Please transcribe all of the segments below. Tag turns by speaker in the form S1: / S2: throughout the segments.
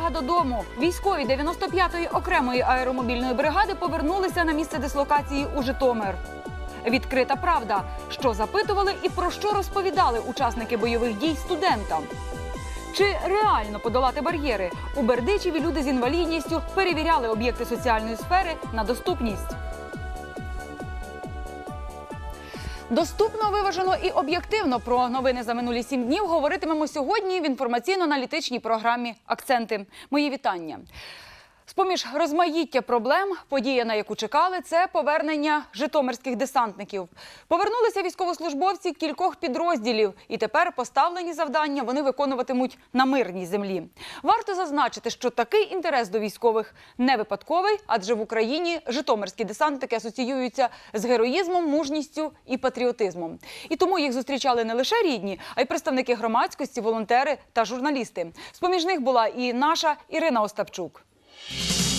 S1: Дорога додому. Військові 95-ї окремої аеромобільної бригади повернулися на місце дислокації у Житомир. Відкрита правда, що запитували і про що розповідали учасники бойових дій студентам. Чи реально подолати бар'єри? У Бердичеві люди з інвалідністю перевіряли об'єкти соціальної сфери на доступність. Доступно, виважено і об'єктивно про новини за минулі сім днів говоритимемо сьогодні в інформаційно-аналітичній програмі Акценти. Мої вітання. З-поміж розмаїття проблем, подія, на яку чекали, це повернення житомирських десантників. Повернулися військовослужбовці кількох підрозділів, і тепер поставлені завдання вони виконуватимуть на мирній землі. Варто зазначити, що такий інтерес до військових не випадковий, адже в Україні житомирські десантники асоціюються з героїзмом, мужністю і патріотизмом. І тому їх зустрічали не лише рідні, а й представники громадськості, волонтери та журналісти. З-поміж них була і наша Ірина Остапчук.
S2: Thank you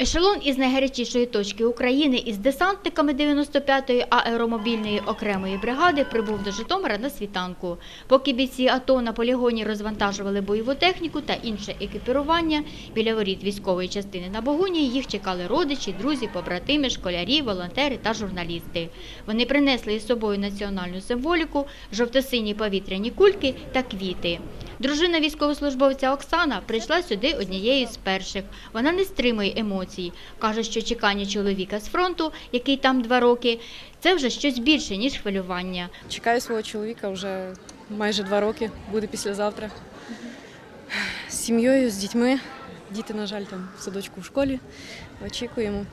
S2: Ешелон із найгарячішої точки України із десантниками 95-ї аеромобільної окремої бригади прибув до Житомира на світанку. Поки бійці АТО на полігоні розвантажували бойову техніку та інше екіпірування, біля воріт військової частини на Богуні їх чекали родичі, друзі, побратими, школярі, волонтери та журналісти. Вони принесли із собою національну символіку, жовто-сині повітряні кульки та квіти. Дружина військовослужбовця Оксана прийшла сюди однією з перших. Вона не стримує емоцій. Каже, що чекання чоловіка з фронту, який там два роки, це вже щось більше, ніж хвилювання.
S3: Чекаю свого чоловіка вже майже два роки, буде післязавтра. З сім'єю, з дітьми. Діти, на жаль, там в садочку в школі. Очікуємо.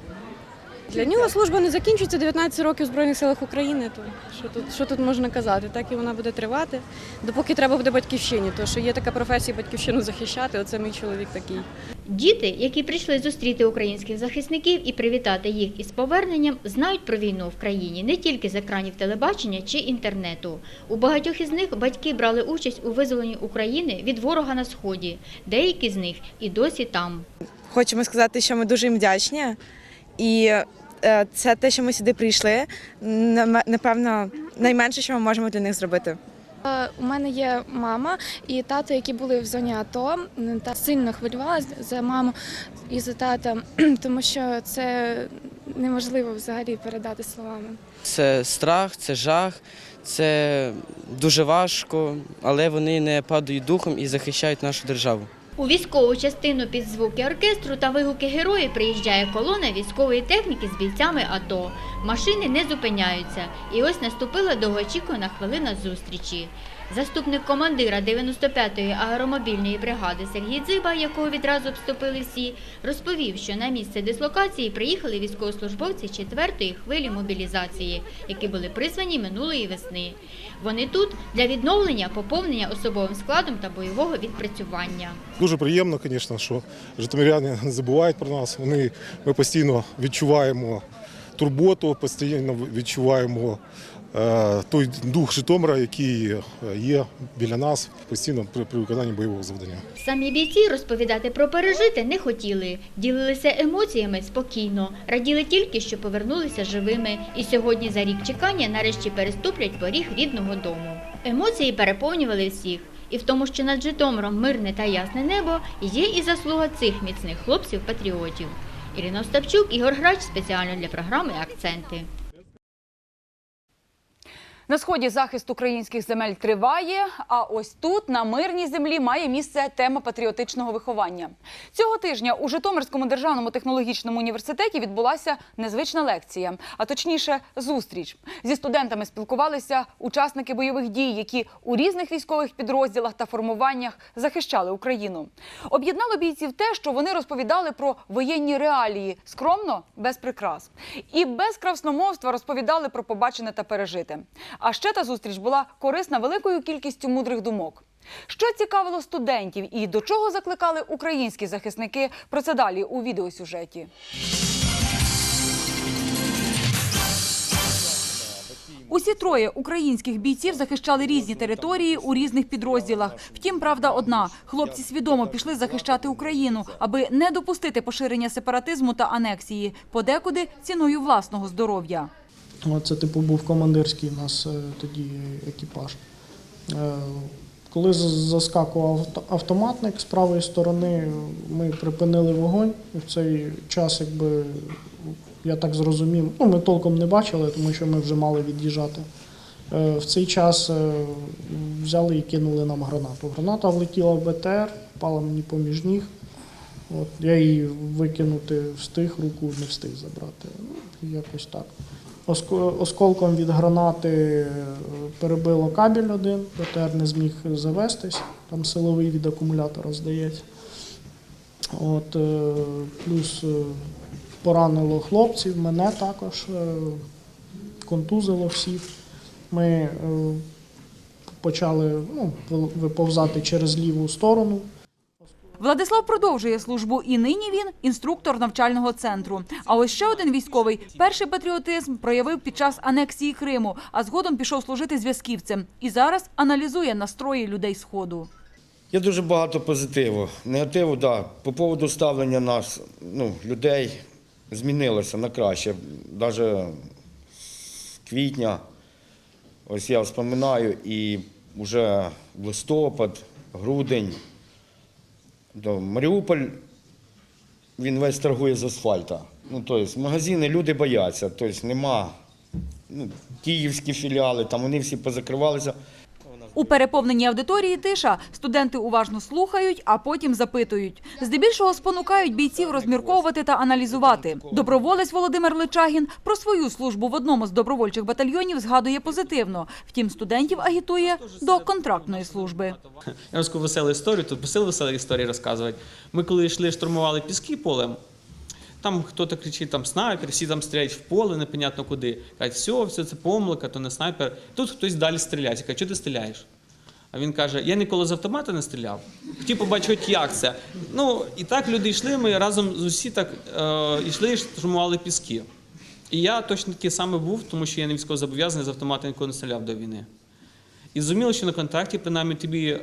S3: Для нього служба не закінчується 19 років в Збройних силах України. То що тут, що тут можна казати? Так і вона буде тривати, допоки треба буде батьківщині. То що є така професія батьківщину захищати, оце мій чоловік такий.
S2: Діти, які прийшли зустріти українських захисників і привітати їх із поверненням, знають про війну в країні не тільки з екранів телебачення чи інтернету. У багатьох із них батьки брали участь у визволенні України від ворога на сході. Деякі з них і досі там.
S4: Хочемо сказати, що ми дуже їм вдячні. І е, це те, що ми сюди прийшли, напевно, найменше, що ми можемо для них зробити.
S5: Е, У мене є мама і тато, які були в зоні АТО. Та сильно хвилювалася за маму і за тата, тому що це неможливо взагалі передати словами.
S6: Це страх, це жах, це дуже важко, але вони не падають духом і захищають нашу державу.
S2: У військову частину під звуки оркестру та вигуки героїв приїжджає колона військової техніки з бійцями АТО. Машини не зупиняються. І ось наступила довгоочікувана хвилина зустрічі. Заступник командира 95-ї аеромобільної бригади Сергій Дзиба, якого відразу обступили всі, розповів, що на місце дислокації приїхали військовослужбовці 4-ї хвилі мобілізації, які були призвані минулої весни. Вони тут для відновлення, поповнення особовим складом та бойового відпрацювання.
S7: Дуже приємно, звісно, що житомиряни не забувають про нас. Вони, ми постійно відчуваємо турботу, постійно відчуваємо той дух Житомира, який е, є біля нас постійно при, при виконанні бойового завдання.
S2: Самі бійці розповідати про пережите не хотіли, ділилися емоціями спокійно, раділи тільки, що повернулися живими, і сьогодні за рік чекання нарешті переступлять поріг рідного дому. Емоції переповнювали всіх. І в тому, що над Житомиром мирне та ясне небо, є і заслуга цих міцних хлопців-патріотів. Ірина Остапчук, Ігор Грач спеціально для програми Акценти.
S1: На сході захист українських земель триває. А ось тут, на мирній землі, має місце тема патріотичного виховання. Цього тижня у Житомирському державному технологічному університеті відбулася незвична лекція, а точніше, зустріч зі студентами спілкувалися учасники бойових дій, які у різних військових підрозділах та формуваннях захищали Україну. Об'єднало бійців те, що вони розповідали про воєнні реалії скромно, без прикрас, і без красномовства розповідали про побачене та пережите. А ще та зустріч була корисна великою кількістю мудрих думок. Що цікавило студентів і до чого закликали українські захисники? Про це далі у відеосюжеті. Усі троє українських бійців захищали різні території у різних підрозділах. Втім, правда одна: хлопці свідомо пішли захищати Україну, аби не допустити поширення сепаратизму та анексії, подекуди ціною власного здоров'я.
S8: Це типу був командирський у нас е, тоді екіпаж. Е, Коли заскакував автоматник з правої сторони, ми припинили вогонь. І в цей час, якби я так зрозумів, ну ми толком не бачили, тому що ми вже мали від'їжджати. Е, В цей час взяли і кинули нам гранату. Граната влетіла в БТР, впала мені поміж ніг. От, я її викинути встиг, руку не встиг забрати. Ну, якось так. Оско- Осколком від гранати е, перебило кабель один, БТР не зміг завестись, там силовий від акумулятора здається. От, е, плюс е, поранило хлопців, мене також, контузило всіх. Ми почали ну, виповзати через ліву сторону.
S1: Владислав продовжує службу, і нині він інструктор навчального центру. А ось ще один військовий перший патріотизм проявив під час анексії Криму, а згодом пішов служити зв'язківцем. І зараз аналізує настрої людей сходу.
S9: Є дуже багато позитиву. Негативу, так. Да. По поводу ставлення нас, ну, людей змінилося на краще. Навіть з квітня, ось я вспоминаю, і вже листопад, грудень, то Маріуполь, він весь торгує з асфальта. Ну, тобто, магазини люди бояться, тобто нема ну, київські філіали, там вони всі позакривалися.
S1: У переповненій аудиторії тиша студенти уважно слухають, а потім запитують. Здебільшого спонукають бійців розмірковувати та аналізувати. Доброволець Володимир Личагін про свою службу в одному з добровольчих батальйонів згадує позитивно. Втім, студентів агітує до контрактної служби.
S10: Я розкажу веселу історію, тут посил веселі історії розказувати. Ми коли йшли, штурмували піски полем, там хтось кричить, там снайпер, всі там стріляють в поле, непонятно куди. Кажуть, все, все це помилка, то не снайпер. Тут хтось далі стріляє. Я кажу, що ти стріляєш? А він каже: я ніколи з автомата не стріляв. Хотів побачити, як це. Ну, і так люди йшли, ми разом з усі так е, йшли штурмували піски. І я точно такий самий був, тому що я не військовозобов'язаний з автомата ніколи не стріляв до війни. І зрозуміло, що на контракті, принаймні, тобі, е,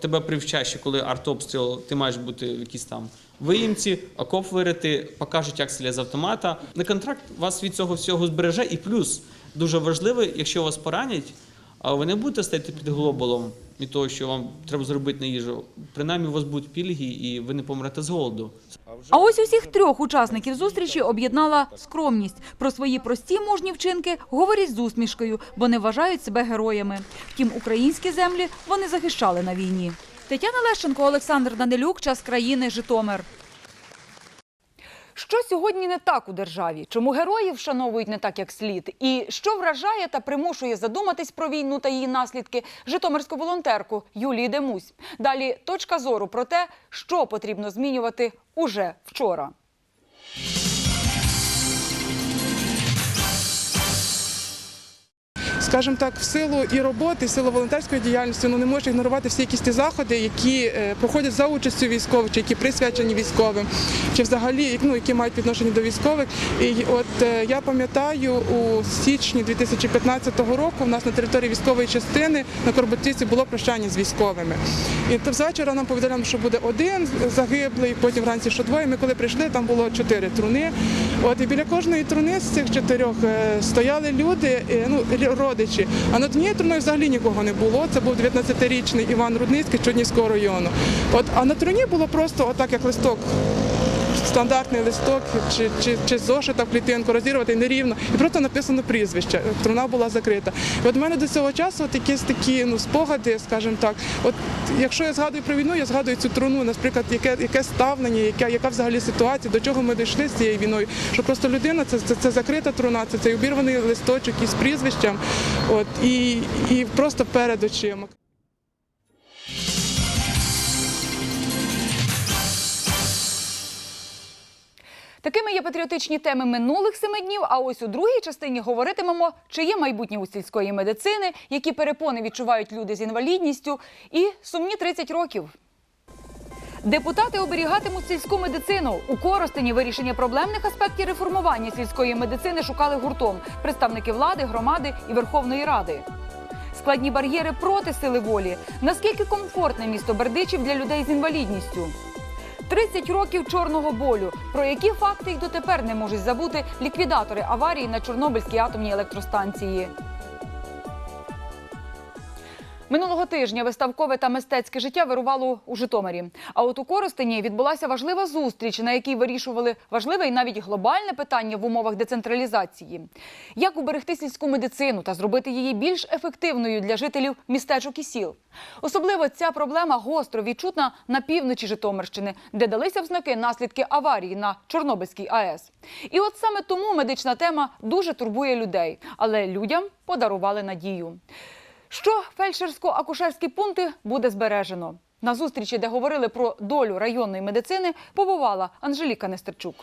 S10: тебе привчать, що коли артобстріл, ти маєш бути в якійсь там виїмці, окоп вирити, покажуть, стріляти з автомата. На контракт вас від цього всього збереже. І плюс дуже важливо, якщо вас поранять, а ви не будете стояти під глобалом від того, що вам треба зробити на їжу. Принаймні, у вас будуть пільги, і ви не помрете з голоду.
S1: А ось усіх трьох учасників зустрічі об'єднала скромність. Про свої прості мужні вчинки говорять з усмішкою, бо не вважають себе героями. Втім, українські землі вони захищали на війні. Тетяна Лещенко, Олександр Данилюк, час країни, Житомир. Що сьогодні не так у державі? Чому героїв вшановують не так, як слід? І що вражає та примушує задуматись про війну та її наслідки житомирську волонтерку Юлії Демусь? Далі точка зору про те, що потрібно змінювати уже вчора.
S11: Скажімо так, в силу і роботи, в силу волонтерської діяльності, ну не може ігнорувати всі якісь ті заходи, які е, проходять за участю військових, чи які присвячені військовим, чи взагалі ну, які мають відношення до військових. І от е, я пам'ятаю, у січні 2015 року у нас на території військової частини на Корбутівці було прощання з військовими. І то звечора нам повідомляли, що буде один загиблий, потім вранці що двоє. Ми коли прийшли, там було чотири труни. От і біля кожної труни з цих чотирьох е, стояли люди, ну родичі. А над однією труною взагалі нікого не було. Це був 19-річний Іван Рудницький Чуднівського району. От а на труні було просто отак, як листок. Стандартний листок чи, чи, чи зошита в клітинку розірвати нерівно, і просто написано прізвище. Труна була закрита. І от в мене до цього часу от якісь такі ну, спогади, скажімо так. От якщо я згадую про війну, я згадую цю труну, наприклад, яке, яке ставлення, яка, яка взагалі ситуація, до чого ми дійшли з цією війною. Що просто людина це, це, це закрита труна, це цей обірваний листочок із прізвищем, от і, і просто перед очима.
S1: Такими є патріотичні теми минулих семи днів. А ось у другій частині говоритимемо, чи є майбутнє у сільської медицини, які перепони відчувають люди з інвалідністю, і сумні 30 років. Депутати оберігатимуть сільську медицину. У Коростені вирішення проблемних аспектів реформування сільської медицини шукали гуртом представники влади, громади і Верховної Ради. Складні бар'єри проти сили волі. Наскільки комфортне місто Бердичів для людей з інвалідністю? 30 років чорного болю. Про які факти й дотепер не можуть забути ліквідатори аварії на Чорнобильській атомній електростанції. Минулого тижня виставкове та мистецьке життя вирувало у Житомирі. А от у Коростені відбулася важлива зустріч, на якій вирішували важливе і навіть глобальне питання в умовах децентралізації. Як уберегти сільську медицину та зробити її більш ефективною для жителів містечок і сіл. Особливо ця проблема гостро відчутна на півночі Житомирщини, де далися в знаки наслідки аварії на Чорнобильській АЕС. І от саме тому медична тема дуже турбує людей, але людям подарували надію. Що фельдшерсько-акушерські пункти буде збережено? На зустрічі, де говорили про долю районної медицини, побувала Анжеліка Нестерчук.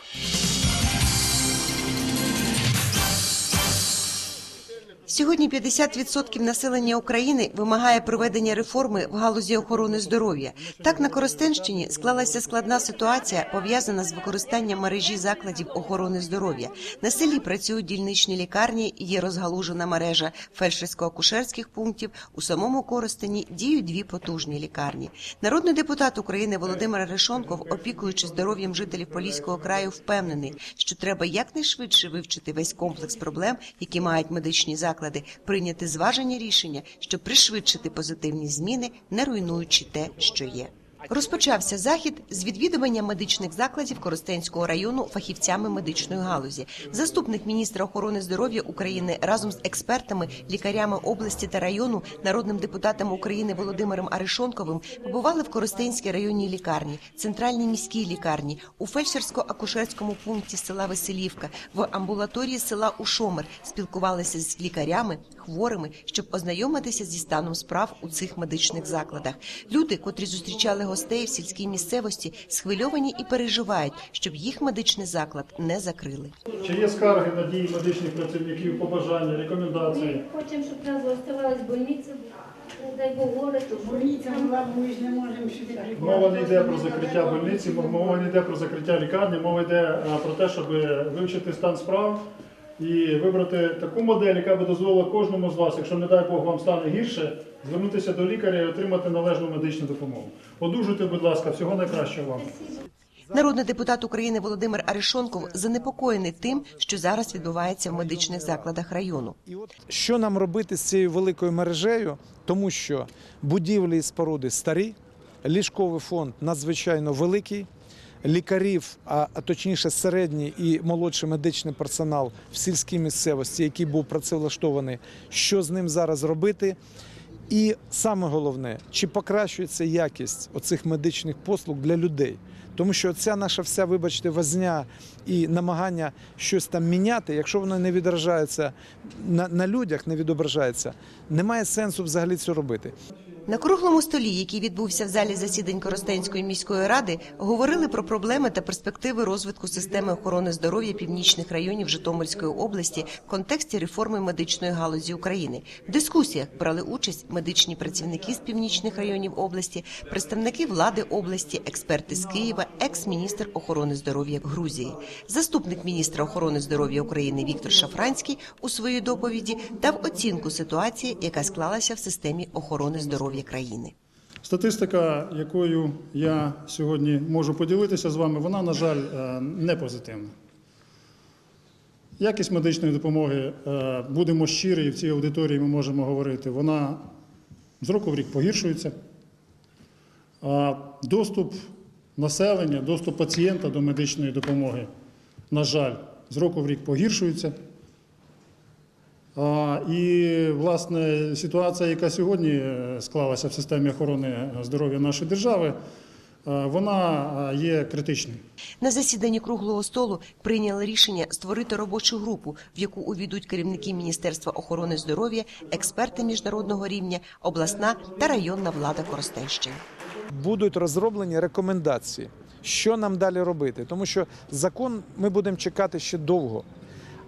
S12: Сьогодні 50% населення України вимагає проведення реформи в галузі охорони здоров'я. Так на Коростенщині склалася складна ситуація, пов'язана з використанням мережі закладів охорони здоров'я. На селі працюють дільничні лікарні, є розгалужена мережа фельдшерсько-акушерських пунктів. У самому Коростені діють дві потужні лікарні. Народний депутат України Володимир Решонков, опікуючись здоров'ям жителів Поліського краю, впевнений, що треба якнайшвидше вивчити весь комплекс проблем, які мають медичні заклади, прийняти зважені рішення, щоб пришвидшити позитивні зміни, не руйнуючи те, що є. Розпочався захід з відвідування медичних закладів Коростенського району фахівцями медичної галузі. Заступник міністра охорони здоров'я України разом з експертами, лікарями області та району, народним депутатом України Володимиром Арешонковим побували в Коростенській районній лікарні, центральній міській лікарні, у фельдшерсько-акушерському пункті села Веселівка, в амбулаторії села Ушомер, спілкувалися з лікарями, хворими, щоб ознайомитися зі станом справ у цих медичних закладах. Люди, котрі зустрічали гостей в сільській місцевості, схвильовані і переживають, щоб їх медичний заклад не закрили.
S8: Чи є скарги на дії медичних працівників, побажання, рекомендації?
S13: Хочемо, щоб нас залишилась больниця, дай то больниця ми ж не можемо сюди.
S8: Мова не йде про закриття больниці, мова не йде про закриття лікарні, мова йде е, про те, щоб вивчити стан справ і вибрати таку модель, яка би дозволила кожному з вас, якщо не дай Бог вам стане гірше, звернутися до лікаря і отримати належну медичну допомогу. Одужуйте, будь ласка, всього найкращого вам.
S12: Народний депутат України Володимир Арешонков занепокоєний тим, що зараз відбувається в медичних закладах району.
S14: Що нам робити з цією великою мережею, тому що будівлі і споруди старі, ліжковий фонд надзвичайно великий. Лікарів, а а точніше середній і молодший медичний персонал в сільській місцевості, який був працевлаштований, що з ним зараз робити. І саме головне, чи покращується якість оцих медичних послуг для людей. Тому що ця наша вся, вибачте, возня і намагання щось там міняти, якщо воно не відражається на, на людях, не відображається, немає сенсу взагалі це робити.
S12: На круглому столі, який відбувся в залі засідань Коростенської міської ради, говорили про проблеми та перспективи розвитку системи охорони здоров'я північних районів Житомирської області в контексті реформи медичної галузі України. В дискусіях брали участь медичні працівники з північних районів області, представники влади області, експерти з Києва, екс-міністр охорони здоров'я Грузії. Заступник міністра охорони здоров'я України Віктор Шафранський у своїй доповіді дав оцінку ситуації, яка склалася в системі охорони здоров'я країни.
S8: Статистика, якою я сьогодні можу поділитися з вами, вона, на жаль, е, не позитивна. Якість медичної допомоги, е, будемо щирі, і в цій аудиторії ми можемо говорити, вона з року в рік погіршується. А доступ населення, доступ пацієнта до медичної допомоги, на жаль, з року в рік погіршується. І, власне, ситуація, яка сьогодні е, склалася в системі охорони здоров'я нашої держави, е, вона е, є критичною.
S12: На засіданні круглого столу прийняли рішення створити робочу групу, в яку увійдуть керівники Міністерства охорони здоров'я, експерти міжнародного рівня, обласна та районна влада Коростенщини.
S14: Будуть розроблені рекомендації, що нам далі робити, тому що закон ми будемо чекати ще довго.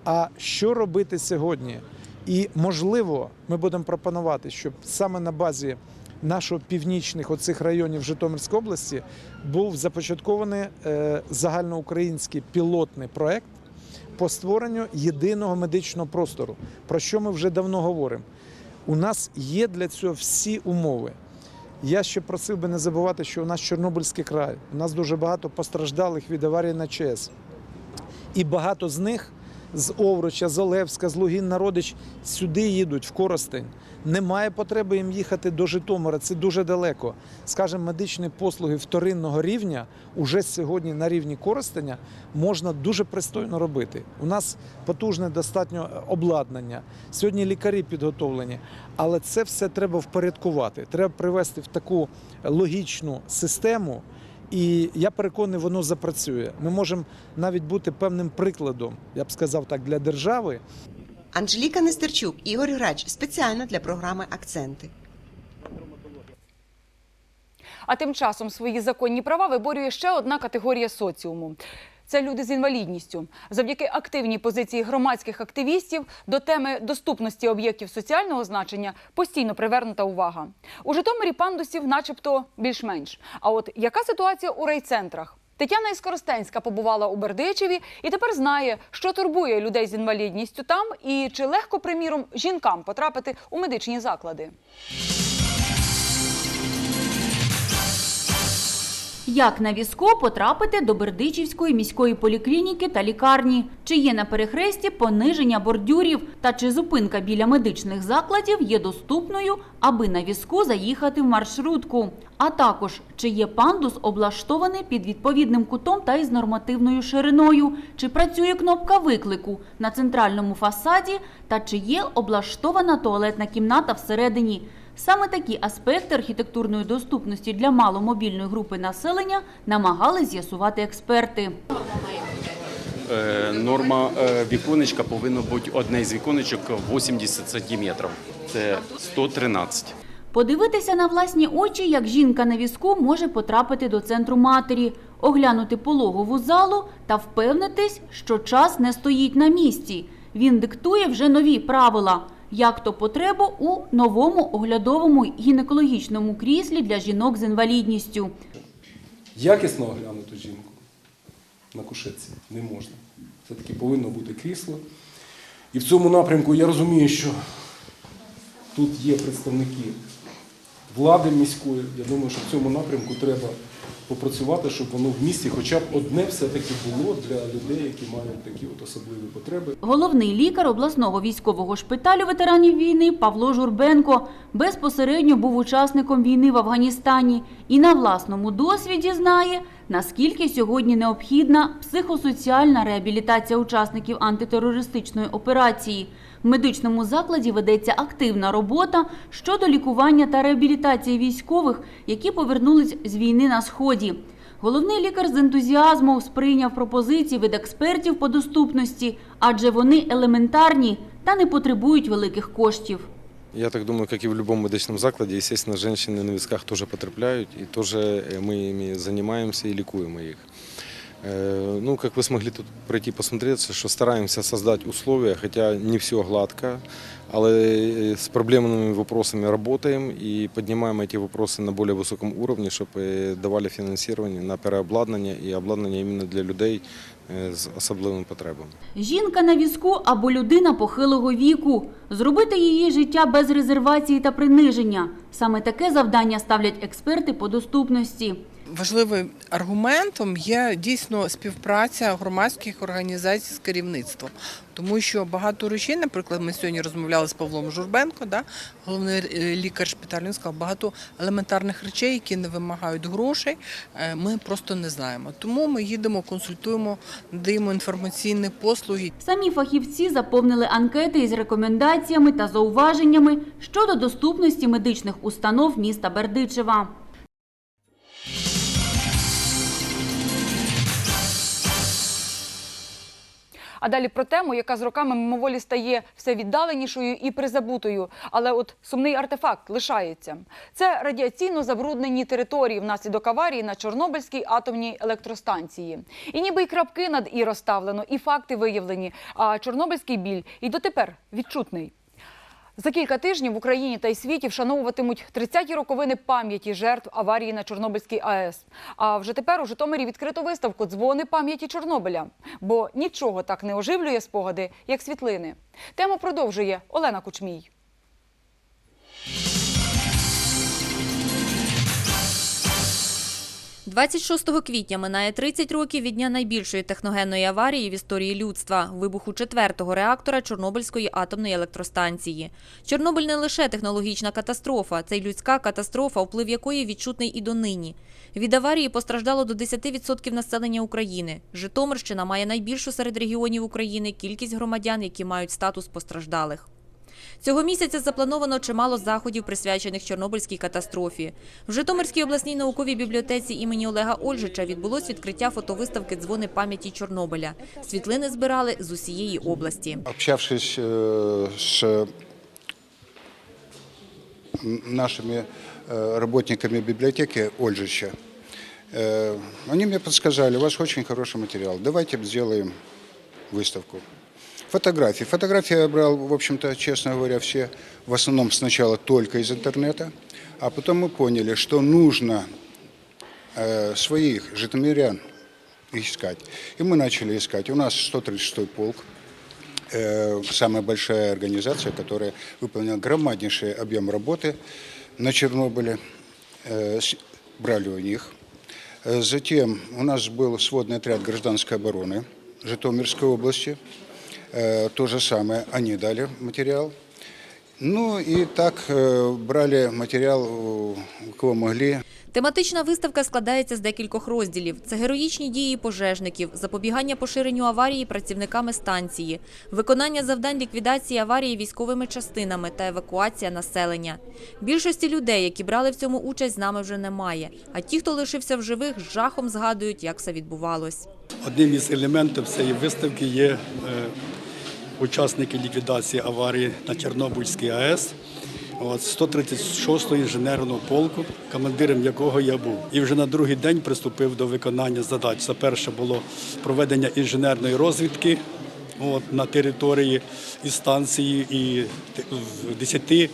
S14: А що робити сьогодні? І можливо, ми будемо пропонувати, щоб саме на базі нашого північних оцих районів Житомирської області був започаткований е, загальноукраїнський пілотний проект по створенню єдиного медичного простору, про що ми вже давно говоримо. У нас є для цього всі умови. Я ще просив би не забувати, що у нас Чорнобильський край, у нас дуже багато постраждалих від аварії на ЧАЕС. І багато з них з Овруча, з Олевська, з Лугін на Родич сюди їдуть в Коростень. Немає потреби їм їхати до Житомира, це дуже далеко. Скажімо, медичні послуги вторинного рівня уже сьогодні на рівні Коростеня можна дуже пристойно робити. У нас потужне достатньо обладнання. Сьогодні лікарі підготовлені, але це все треба впорядкувати. Треба привести в таку логічну систему. І я переконаний, воно запрацює. Ми можемо навіть бути певним прикладом, я б сказав так, для держави.
S12: Анжеліка Нестерчук, Ігор Грач спеціально для програми Акценти.
S1: А тим часом свої законні права виборює ще одна категорія соціуму. Це люди з інвалідністю. Завдяки активній позиції громадських активістів до теми доступності об'єктів соціального значення постійно привернута увага. У Житомирі пандусів, начебто, більш-менш. А от яка ситуація у райцентрах? Тетяна Іскоростенська побувала у Бердичеві і тепер знає, що турбує людей з інвалідністю там і чи легко, приміром, жінкам потрапити у медичні заклади.
S15: Як на візку потрапити до Бердичівської міської поліклініки та лікарні? Чи є на перехресті пониження бордюрів? Та чи зупинка біля медичних закладів є доступною, аби на візку заїхати в маршрутку? А також чи є пандус облаштований під відповідним кутом та із нормативною шириною? Чи працює кнопка виклику на центральному фасаді? Та чи є облаштована туалетна кімната всередині? Саме такі аспекти архітектурної доступності для маломобільної групи населення намагались з'ясувати експерти.
S16: Е, Норма е, віконечка повинно бути одне з віконечок 80 сантиметрів. Це 113.
S15: Подивитися на власні очі, як жінка на візку може потрапити до центру матері, оглянути пологову залу та впевнитись, що час не стоїть на місці. Він диктує вже нові правила, як то потребу у новому оглядовому гінекологічному кріслі для жінок з інвалідністю.
S17: Якісно оглянути жінку на кушетці не можна. Все-таки повинно бути крісло. І в цьому напрямку я розумію, що тут є представники влади міської. Я думаю, що в цьому напрямку треба попрацювати, щоб воно в місті хоча б одне все-таки було для людей, які мають такі от особливі потреби.
S15: Головний лікар обласного військового шпиталю ветеранів війни Павло Журбенко безпосередньо був учасником війни в Афганістані і на власному досвіді знає, наскільки сьогодні необхідна психосоціальна реабілітація учасників антитерористичної операції. В медичному закладі ведеться активна робота щодо лікування та реабілітації військових, які повернулись з війни на сході. Головний лікар з ентузіазмом сприйняв пропозиції від експертів по доступності, адже вони елементарні та не потребують великих коштів.
S18: Я так думаю, как и в любом медичном закладе, естественно, женщины на висках тоже потрапляют, и тоже э, мы ими занимаемся и ликуем их. Э, Ну, как вы смогли тут пройти посмотреться, что стараемся создать условия, хотя не все гладко, але э, с проблемными вопросами работаем и поднимаем эти вопросы на более высоком уровне, чтобы давали финансирование на переобладнання и обладнання именно для людей э, з особливими потребами.
S15: Жінка на візку або людина похилого віку. Зробити її життя без резервації та приниження. Саме таке завдання ставлять експерти по доступності.
S19: Важливим аргументом є дійсно співпраця громадських організацій з керівництвом, тому що багато речей, наприклад, ми сьогодні розмовляли з Павлом Журбенко, да, головний е, лікар шпиталю, він сказав, багато елементарних речей, які не вимагають грошей, е, ми просто не знаємо. Тому ми їдемо, консультуємо, надаємо інформаційні послуги.
S15: Самі фахівці заповнили анкети із рекомендаціями та зауваженнями щодо доступності медичних установ міста Бердичева.
S1: А далі про тему, яка з роками мимоволі стає все віддаленішою і призабутою. Але от сумний артефакт лишається. Це радіаційно забруднені території внаслідок аварії на Чорнобильській атомній електростанції. І ніби й крапки над і розставлено, і факти виявлені. А чорнобильський біль і дотепер відчутний. За кілька тижнів в Україні та й світі вшановуватимуть 30-ті роковини пам'яті жертв аварії на Чорнобильській АЕС. А вже тепер у Житомирі відкрито виставку Дзвони пам'яті Чорнобиля. Бо нічого так не оживлює спогади, як світлини. Тему продовжує Олена Кучмій.
S20: 26 квітня минає 30 років від дня найбільшої техногенної аварії в історії людства – вибуху четвертого реактора Чорнобильської атомної електростанції. Чорнобиль не лише технологічна катастрофа, це й людська катастрофа, вплив якої відчутний і донині. Від аварії постраждало до 10% населення України. Житомирщина має найбільшу серед регіонів України кількість громадян, які мають статус постраждалих. Цього місяця заплановано чимало заходів, присвячених Чорнобильській катастрофі. В Житомирській обласній науковій бібліотеці імені Олега Ольжича відбулось відкриття фотовиставки «Дзвони пам'яті Чорнобиля». Світлини збирали з усієї області.
S21: Общавшись э, с нашими э, работниками библиотеки Ольжича, э, они мне подсказали, у вас очень хороший материал, давайте сделаем выставку. Фотографии. Фотографии я брал, в общем-то, честно говоря, все в основном сначала только из интернета, а потом мы поняли, что нужно э, своих житомирян искать. И мы начали искать. У нас 136-й полк, э, самая большая организация, которая выполнила громаднейший объем работы на Чернобыле. Э, брали у них. Э, Затем у нас был сводный отряд гражданской обороны Житомирской области. Э, То же самое, они дали материал. Ну и так э, брали материал у у кого могли.
S20: Тематична виставка складається з декількох розділів. Це героїчні дії пожежників, запобігання поширенню аварії працівниками станції, виконання завдань ліквідації аварії військовими частинами та евакуація населення. Більшості людей, які брали в цьому участь, з нами вже немає. А ті, хто лишився в живих, з жахом згадують, як все відбувалось.
S22: Одним із елементів цієї виставки є е, учасники ліквідації аварії на Чорнобильській АЕС. 136-го інженерного полку, командиром якого я був. І вже на другий день приступив до виконання задач. Це перше було проведення інженерної розвідки от, на території і станції, і в 10-30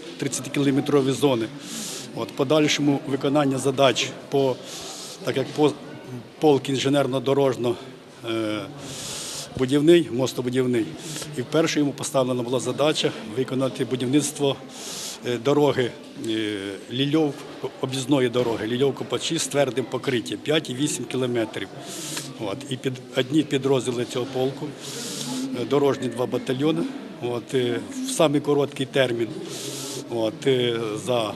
S22: кілометрові зони. От, подальшому виконання задач по, так як по, полк інженерно-дорожно е, будівний, мостобудівний. І вперше йому поставлена була задача виконати будівництво е, дороги е, Лільов, об'їзної дороги, Лільов Копачі з твердим покриттям 5,8 кілометрів. От. І під, одні підрозділи цього полку, е, дорожні два батальйони, от, в самий короткий термін от, за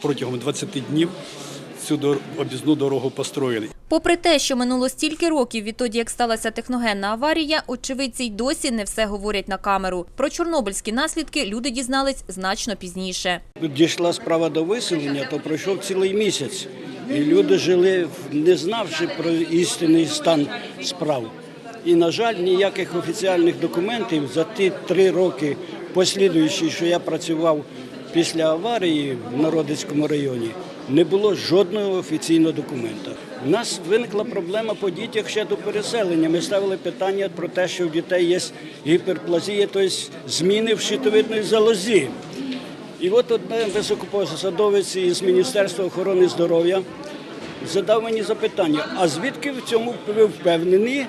S22: протягом 20 днів цю об'їзну дорогу построїли.
S20: Попри те, що минуло стільки років відтоді, як сталася техногенна аварія, очевидці й досі не все говорять на камеру. Про чорнобильські наслідки люди дізнались значно пізніше.
S23: Дійшла справа до виселення, то пройшов цілий місяць. І люди жили, не знавши про істинний стан справ. І, на жаль, ніяких офіціальних документів за ті три роки послідуючі, що я працював після аварії в Народицькому районі, не було жодного офіційного документа. У нас виникла проблема по дітях ще до переселення. Ми ставили питання про те, що в дітей є гіперплазія, тобто зміни в щитовидній залозі. І от одне високопосадовець із Міністерства охорони здоров'я задав мені запитання: а звідки в цьому ви впевнені,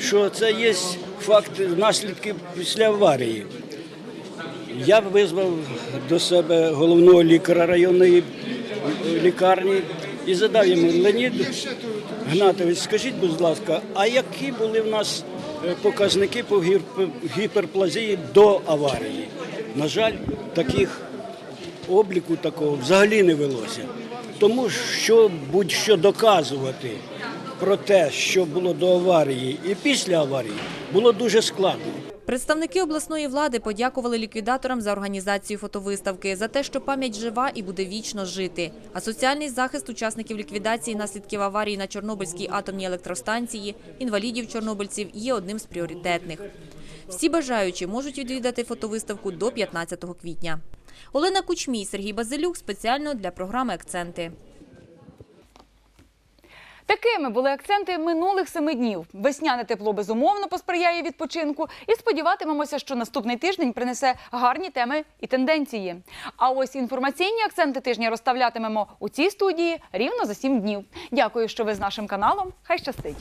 S23: що це є факт наслідки після аварії? Я визвав до себе головного лікаря районної лікарні і задав йому Леонід Гнатович, скажіть, будь ласка, а які були в нас е, показники по гіперплазії до аварії? На жаль, таких обліку такого взагалі не велося. Тому що будь-що доказувати про те, що було до аварії і після аварії, було дуже складно.
S20: Представники обласної влади подякували ліквідаторам за організацію фотовиставки, за те, що пам'ять жива і буде вічно жити. А соціальний захист учасників ліквідації наслідків аварії на Чорнобильській атомній електростанції, інвалідів чорнобильців є одним з пріоритетних. Всі бажаючі можуть відвідати фотовиставку до 15 квітня. Олена Кучмій, Сергій Базилюк спеціально для програми Акценти.
S1: Такими були акценти минулих семи днів. Весняне тепло безумовно посприяє відпочинку, і сподіватимемося, що наступний тиждень принесе гарні теми і тенденції. А ось інформаційні акценти тижня розставлятимемо у цій студії рівно за сім днів. Дякую, що ви з нашим каналом. Хай щастить!